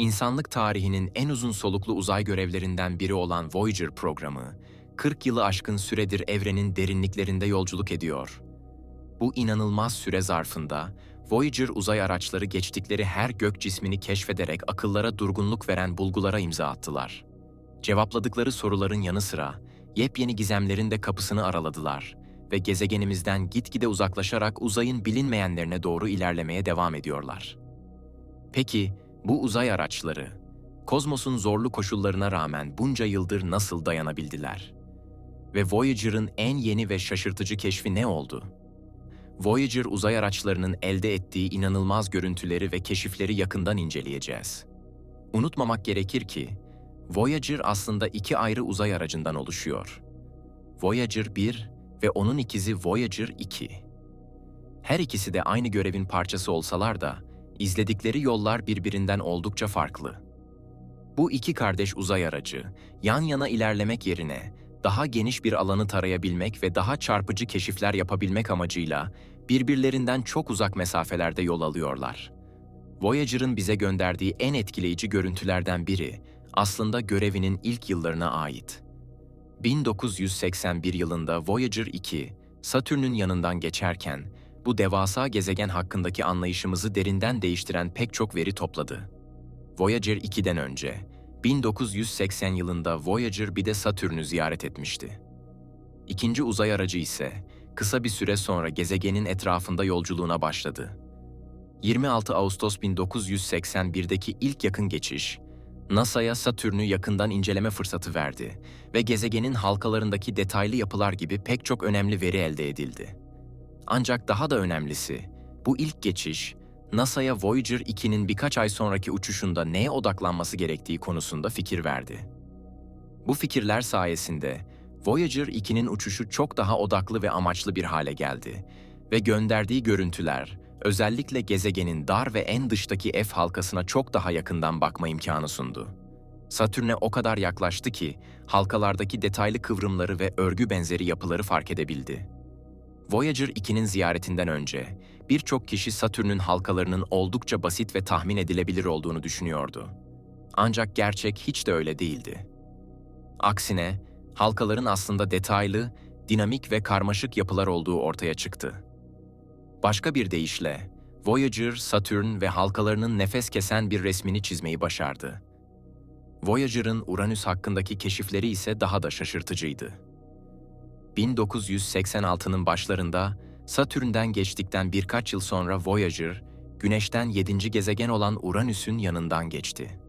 İnsanlık tarihinin en uzun soluklu uzay görevlerinden biri olan Voyager programı, 40 yılı aşkın süredir evrenin derinliklerinde yolculuk ediyor. Bu inanılmaz süre zarfında Voyager uzay araçları geçtikleri her gök cismini keşfederek akıllara durgunluk veren bulgulara imza attılar. Cevapladıkları soruların yanı sıra yepyeni gizemlerin de kapısını araladılar ve gezegenimizden gitgide uzaklaşarak uzayın bilinmeyenlerine doğru ilerlemeye devam ediyorlar. Peki bu uzay araçları kozmosun zorlu koşullarına rağmen bunca yıldır nasıl dayanabildiler? Ve Voyager'ın en yeni ve şaşırtıcı keşfi ne oldu? Voyager uzay araçlarının elde ettiği inanılmaz görüntüleri ve keşifleri yakından inceleyeceğiz. Unutmamak gerekir ki, Voyager aslında iki ayrı uzay aracından oluşuyor. Voyager 1 ve onun ikizi Voyager 2. Her ikisi de aynı görevin parçası olsalar da, izledikleri yollar birbirinden oldukça farklı. Bu iki kardeş uzay aracı, yan yana ilerlemek yerine daha geniş bir alanı tarayabilmek ve daha çarpıcı keşifler yapabilmek amacıyla birbirlerinden çok uzak mesafelerde yol alıyorlar. Voyager'ın bize gönderdiği en etkileyici görüntülerden biri aslında görevinin ilk yıllarına ait. 1981 yılında Voyager 2, Satürn'ün yanından geçerken bu devasa gezegen hakkındaki anlayışımızı derinden değiştiren pek çok veri topladı. Voyager 2'den önce 1980 yılında Voyager bir de Satürn'ü ziyaret etmişti. İkinci uzay aracı ise kısa bir süre sonra gezegenin etrafında yolculuğuna başladı. 26 Ağustos 1981'deki ilk yakın geçiş, NASA'ya Satürn'ü yakından inceleme fırsatı verdi ve gezegenin halkalarındaki detaylı yapılar gibi pek çok önemli veri elde edildi. Ancak daha da önemlisi, bu ilk geçiş, NASA'ya Voyager 2'nin birkaç ay sonraki uçuşunda neye odaklanması gerektiği konusunda fikir verdi. Bu fikirler sayesinde Voyager 2'nin uçuşu çok daha odaklı ve amaçlı bir hale geldi ve gönderdiği görüntüler özellikle gezegenin dar ve en dıştaki F halkasına çok daha yakından bakma imkanı sundu. Satürn'e o kadar yaklaştı ki halkalardaki detaylı kıvrımları ve örgü benzeri yapıları fark edebildi. Voyager 2'nin ziyaretinden önce birçok kişi Satürn'ün halkalarının oldukça basit ve tahmin edilebilir olduğunu düşünüyordu. Ancak gerçek hiç de öyle değildi. Aksine halkaların aslında detaylı, dinamik ve karmaşık yapılar olduğu ortaya çıktı. Başka bir deyişle, Voyager, Satürn ve halkalarının nefes kesen bir resmini çizmeyi başardı. Voyager'ın Uranüs hakkındaki keşifleri ise daha da şaşırtıcıydı. 1986'nın başlarında Satürn'den geçtikten birkaç yıl sonra Voyager, Güneş'ten yedinci gezegen olan Uranüs'ün yanından geçti.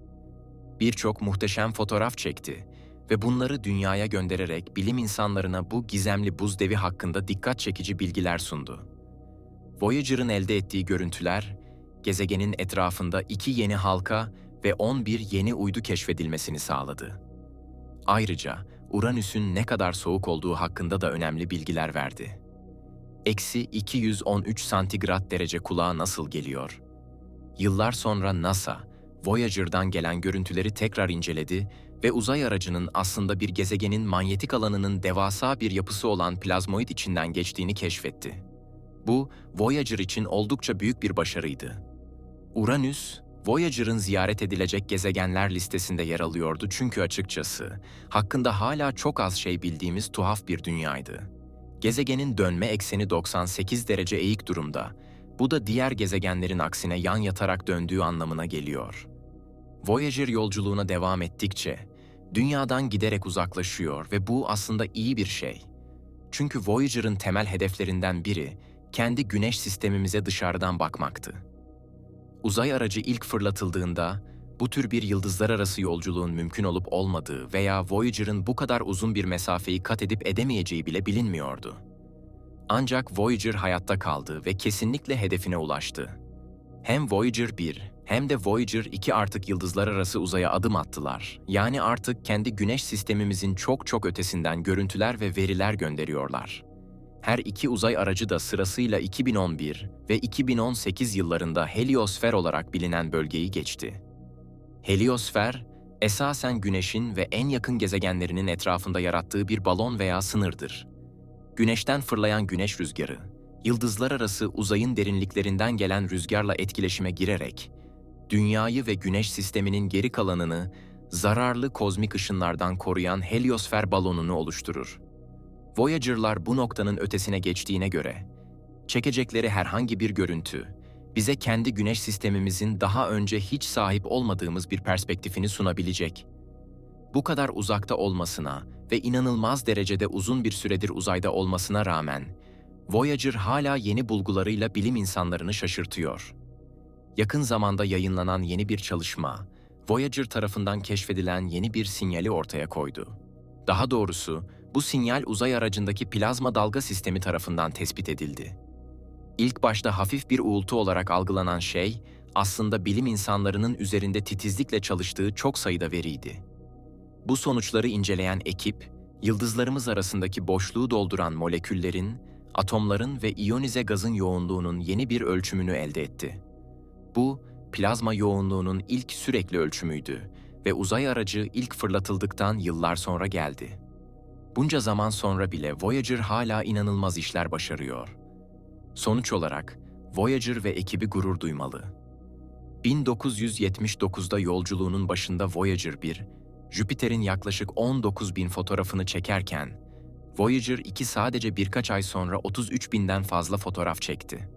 Birçok muhteşem fotoğraf çekti ve bunları dünyaya göndererek bilim insanlarına bu gizemli buz devi hakkında dikkat çekici bilgiler sundu. Voyager'ın elde ettiği görüntüler, gezegenin etrafında iki yeni halka ve 11 yeni uydu keşfedilmesini sağladı. Ayrıca Uranüs'ün ne kadar soğuk olduğu hakkında da önemli bilgiler verdi. Eksi 213 santigrat derece kulağa nasıl geliyor? Yıllar sonra NASA, Voyager'dan gelen görüntüleri tekrar inceledi ve uzay aracının aslında bir gezegenin manyetik alanının devasa bir yapısı olan plazmoid içinden geçtiğini keşfetti. Bu, Voyager için oldukça büyük bir başarıydı. Uranüs, Voyager'ın ziyaret edilecek gezegenler listesinde yer alıyordu çünkü açıkçası hakkında hala çok az şey bildiğimiz tuhaf bir dünyaydı. Gezegenin dönme ekseni 98 derece eğik durumda. Bu da diğer gezegenlerin aksine yan yatarak döndüğü anlamına geliyor. Voyager yolculuğuna devam ettikçe dünyadan giderek uzaklaşıyor ve bu aslında iyi bir şey. Çünkü Voyager'ın temel hedeflerinden biri kendi güneş sistemimize dışarıdan bakmaktı. Uzay aracı ilk fırlatıldığında bu tür bir yıldızlar arası yolculuğun mümkün olup olmadığı veya Voyager'ın bu kadar uzun bir mesafeyi kat edip edemeyeceği bile bilinmiyordu. Ancak Voyager hayatta kaldı ve kesinlikle hedefine ulaştı. Hem Voyager 1 hem de Voyager 2 artık yıldızlar arası uzaya adım attılar. Yani artık kendi güneş sistemimizin çok çok ötesinden görüntüler ve veriler gönderiyorlar. Her iki uzay aracı da sırasıyla 2011 ve 2018 yıllarında heliosfer olarak bilinen bölgeyi geçti. Heliosfer, esasen Güneş'in ve en yakın gezegenlerinin etrafında yarattığı bir balon veya sınırdır. Güneşten fırlayan güneş rüzgarı, yıldızlar arası uzayın derinliklerinden gelen rüzgarla etkileşime girerek, Dünyayı ve Güneş sisteminin geri kalanını zararlı kozmik ışınlardan koruyan heliosfer balonunu oluşturur. Voyager'lar bu noktanın ötesine geçtiğine göre, çekecekleri herhangi bir görüntü, bize kendi güneş sistemimizin daha önce hiç sahip olmadığımız bir perspektifini sunabilecek. Bu kadar uzakta olmasına ve inanılmaz derecede uzun bir süredir uzayda olmasına rağmen, Voyager hala yeni bulgularıyla bilim insanlarını şaşırtıyor. Yakın zamanda yayınlanan yeni bir çalışma, Voyager tarafından keşfedilen yeni bir sinyali ortaya koydu. Daha doğrusu, bu sinyal uzay aracındaki plazma dalga sistemi tarafından tespit edildi. İlk başta hafif bir uğultu olarak algılanan şey, aslında bilim insanlarının üzerinde titizlikle çalıştığı çok sayıda veriydi. Bu sonuçları inceleyen ekip, yıldızlarımız arasındaki boşluğu dolduran moleküllerin, atomların ve iyonize gazın yoğunluğunun yeni bir ölçümünü elde etti. Bu, plazma yoğunluğunun ilk sürekli ölçümüydü ve uzay aracı ilk fırlatıldıktan yıllar sonra geldi. Bunca zaman sonra bile Voyager hala inanılmaz işler başarıyor. Sonuç olarak Voyager ve ekibi gurur duymalı. 1979'da yolculuğunun başında Voyager 1, Jüpiter'in yaklaşık 19 bin fotoğrafını çekerken, Voyager 2 sadece birkaç ay sonra 33 binden fazla fotoğraf çekti.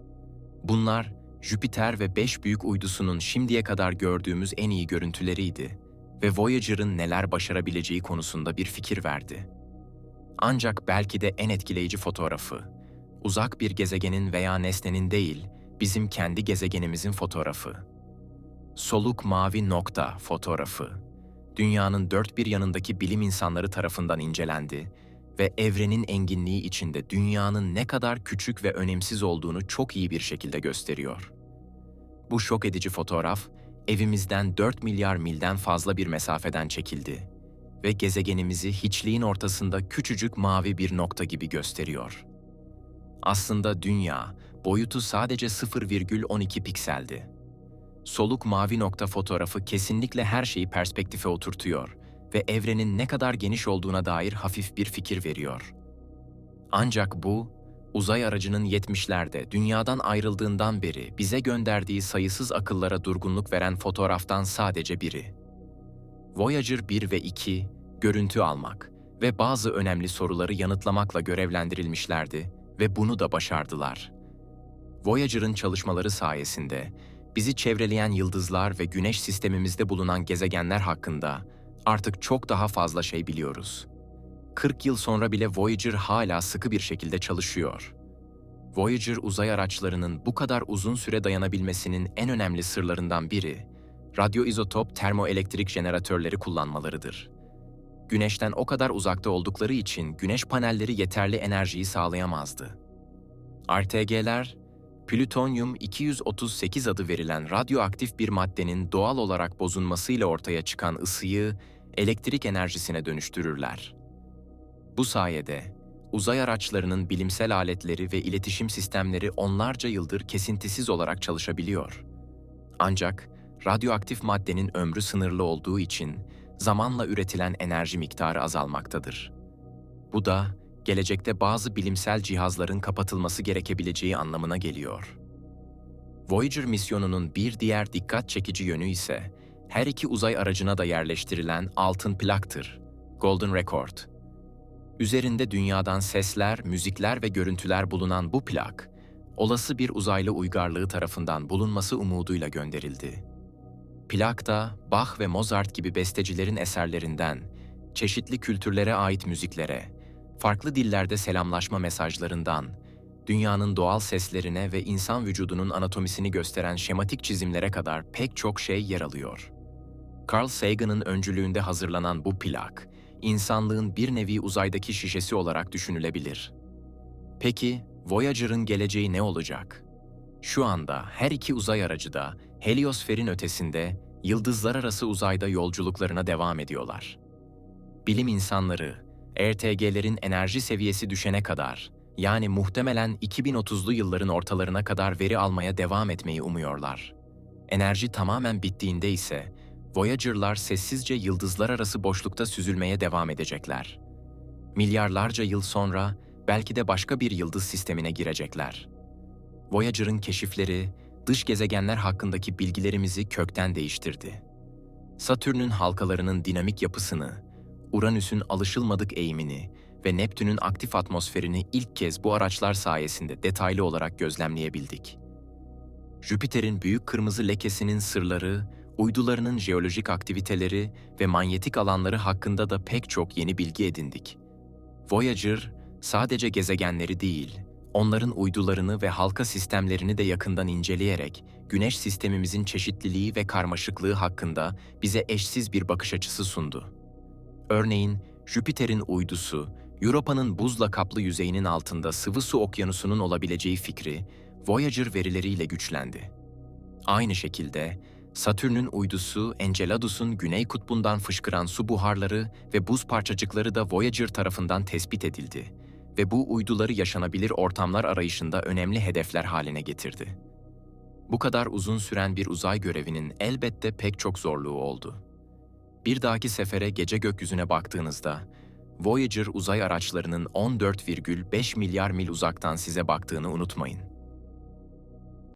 Bunlar, Jüpiter ve 5 büyük uydusunun şimdiye kadar gördüğümüz en iyi görüntüleriydi ve Voyager'ın neler başarabileceği konusunda bir fikir verdi. Ancak belki de en etkileyici fotoğrafı, uzak bir gezegenin veya nesnenin değil, bizim kendi gezegenimizin fotoğrafı. Soluk mavi nokta fotoğrafı. Dünyanın dört bir yanındaki bilim insanları tarafından incelendi ve evrenin enginliği içinde dünyanın ne kadar küçük ve önemsiz olduğunu çok iyi bir şekilde gösteriyor. Bu şok edici fotoğraf, evimizden 4 milyar milden fazla bir mesafeden çekildi ve gezegenimizi hiçliğin ortasında küçücük mavi bir nokta gibi gösteriyor. Aslında dünya, boyutu sadece 0,12 pikseldi. Soluk mavi nokta fotoğrafı kesinlikle her şeyi perspektife oturtuyor ve evrenin ne kadar geniş olduğuna dair hafif bir fikir veriyor. Ancak bu, uzay aracının 70'lerde dünyadan ayrıldığından beri bize gönderdiği sayısız akıllara durgunluk veren fotoğraftan sadece biri. Voyager 1 ve 2, görüntü almak ve bazı önemli soruları yanıtlamakla görevlendirilmişlerdi ve bunu da başardılar. Voyager'ın çalışmaları sayesinde bizi çevreleyen yıldızlar ve güneş sistemimizde bulunan gezegenler hakkında artık çok daha fazla şey biliyoruz. 40 yıl sonra bile Voyager hala sıkı bir şekilde çalışıyor. Voyager uzay araçlarının bu kadar uzun süre dayanabilmesinin en önemli sırlarından biri, radyoizotop termoelektrik jeneratörleri kullanmalarıdır. Güneşten o kadar uzakta oldukları için güneş panelleri yeterli enerjiyi sağlayamazdı. RTG'ler, plütonyum 238 adı verilen radyoaktif bir maddenin doğal olarak bozulmasıyla ortaya çıkan ısıyı elektrik enerjisine dönüştürürler. Bu sayede uzay araçlarının bilimsel aletleri ve iletişim sistemleri onlarca yıldır kesintisiz olarak çalışabiliyor. Ancak radyoaktif maddenin ömrü sınırlı olduğu için zamanla üretilen enerji miktarı azalmaktadır. Bu da gelecekte bazı bilimsel cihazların kapatılması gerekebileceği anlamına geliyor. Voyager misyonunun bir diğer dikkat çekici yönü ise her iki uzay aracına da yerleştirilen altın plaktır, Golden Record. Üzerinde dünyadan sesler, müzikler ve görüntüler bulunan bu plak, olası bir uzaylı uygarlığı tarafından bulunması umuduyla gönderildi. Plakta Bach ve Mozart gibi bestecilerin eserlerinden, çeşitli kültürlere ait müziklere, farklı dillerde selamlaşma mesajlarından, dünyanın doğal seslerine ve insan vücudunun anatomisini gösteren şematik çizimlere kadar pek çok şey yer alıyor. Carl Sagan'ın öncülüğünde hazırlanan bu plak, insanlığın bir nevi uzaydaki şişesi olarak düşünülebilir. Peki, Voyager'ın geleceği ne olacak? Şu anda her iki uzay aracı da heliosferin ötesinde yıldızlar arası uzayda yolculuklarına devam ediyorlar. Bilim insanları, RTG'lerin enerji seviyesi düşene kadar, yani muhtemelen 2030'lu yılların ortalarına kadar veri almaya devam etmeyi umuyorlar. Enerji tamamen bittiğinde ise Voyager'lar sessizce yıldızlar arası boşlukta süzülmeye devam edecekler. Milyarlarca yıl sonra belki de başka bir yıldız sistemine girecekler. Voyager'ın keşifleri dış gezegenler hakkındaki bilgilerimizi kökten değiştirdi. Satürn'ün halkalarının dinamik yapısını, Uranüs'ün alışılmadık eğimini ve Neptün'ün aktif atmosferini ilk kez bu araçlar sayesinde detaylı olarak gözlemleyebildik. Jüpiter'in büyük kırmızı lekesinin sırları, uydularının jeolojik aktiviteleri ve manyetik alanları hakkında da pek çok yeni bilgi edindik. Voyager sadece gezegenleri değil, onların uydularını ve halka sistemlerini de yakından inceleyerek Güneş sistemimizin çeşitliliği ve karmaşıklığı hakkında bize eşsiz bir bakış açısı sundu. Örneğin Jüpiter'in uydusu, Europa'nın buzla kaplı yüzeyinin altında sıvı su okyanusunun olabileceği fikri Voyager verileriyle güçlendi. Aynı şekilde Satürn'ün uydusu Enceladus'un güney kutbundan fışkıran su buharları ve buz parçacıkları da Voyager tarafından tespit edildi ve bu uyduları yaşanabilir ortamlar arayışında önemli hedefler haline getirdi. Bu kadar uzun süren bir uzay görevinin elbette pek çok zorluğu oldu. Bir dahaki sefere gece gökyüzüne baktığınızda, Voyager uzay araçlarının 14,5 milyar mil uzaktan size baktığını unutmayın.